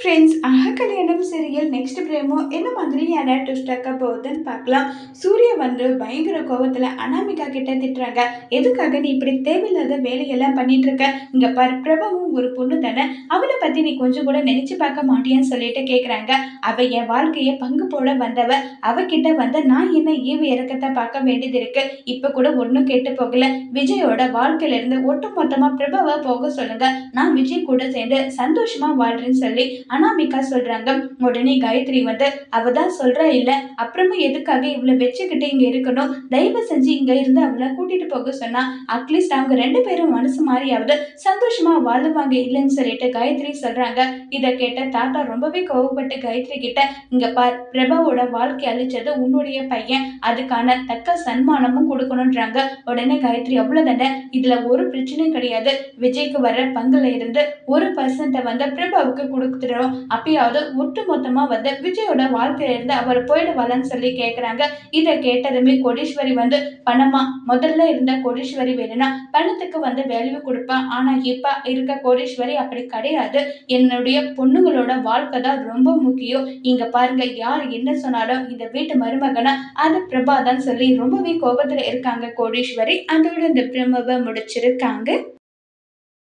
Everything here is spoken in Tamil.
ஃப்ரெண்ட்ஸ் அஹ கல்யாணம் சீரியல் நெக்ஸ்ட் பிரேமோ என்ன மாதிரியான ட்விஸ்டாக்க போகுதுன்னு பார்க்கலாம். சூர்யா வந்து பயங்கர கோவத்தில் அனாமிகா கிட்ட திட்டுறாங்க. எதுக்காக நீ இப்படி தேவையில்லாத வேலையெல்லாம் பண்ணிட்டு இருக்க இங்க பாரு பிரபவும் ஒரு பொண்ணு தானே. அவளை பத்தி நீ கொஞ்சம் கூட நினைச்சு பார்க்க மாட்டியான்னு சொல்லிட்டு கேட்குறாங்க அவ என் வாழ்க்கையை பங்கு போட வந்தவ. அவகிட்ட வந்த நான் என்ன ஈவு இறக்கத்தை பார்க்க வேண்டியது இருக்கு? இப்ப கூட ஒன்றும் கேட்டு போகல. விஜயோட வாழ்க்கையில இருந்து ஒட்டு மொத்தமா பிரபவை போக சொல்லுங்க. நான் விஜய் கூட சேர்ந்து சந்தோஷமா வாழ்றேன்னு சொல்லி அனாமிகா சொல்கிறாங்க உடனே காயத்ரி வந்து அவ தான் சொல்கிறா இல்லை. அப்புறமா எதுக்காக இவளை வச்சுக்கிட்டு இங்கே இருக்கணும்? தயவு செஞ்சு இங்கே இருந்து அவளை கூட்டிட்டு போக சொன்னால் அட்லீஸ்ட் அவங்க ரெண்டு பேரும் மனசு மாறியாவது சந்தோஷமாக வாழுவாங்க இல்லைன்னு சொல்லிட்டு காயத்ரி சொல்கிறாங்க இதை கேட்ட தாத்தா ரொம்பவே கோவப்பட்டு காயத்ரி கிட்ட இங்கே பார் பிரபாவோட வாழ்க்கை அழிச்சது உன்னுடைய பையன். அதுக்கான தக்க சன்மானமும் கொடுக்கணுன்றாங்க உடனே காயத்ரி அவ்வளோதானே இதில் ஒரு பிரச்சனையும் கிடையாது. விஜய்க்கு வர்ற பங்குல இருந்து ஒரு பர்சன்ட்டை வந்து பிரபாவுக்கு கொடுத்துடும் அப்பயாவது ஒட்டு மொத்தமாக வந்து விஜயோட வாழ்க்கையிலேருந்து அவர் போயிடுவாளன்னு சொல்லி கேட்குறாங்க இதை கேட்டதுமே கோடீஸ்வரி வந்து பணமா? முதல்ல இருந்த கோடீஸ்வரி வேணும்னா பணத்துக்கு வந்து வேல்யூ கொடுப்பேன் ஆனால் இப்போ இருக்க கோடீஸ்வரி அப்படி கிடையாது. என்னுடைய பொண்ணுங்களோட வாழ்க்கை தான் ரொம்ப முக்கியம். இங்கே பாருங்க யார் என்ன சொன்னாலும் இந்த வீட்டு மருமகனா அது பிரபா தான் சொல்லி ரொம்பவே கோபத்தில் இருக்காங்க கோடீஸ்வரி. அதோட இந்த பிரமவை முடிச்சிருக்காங்க.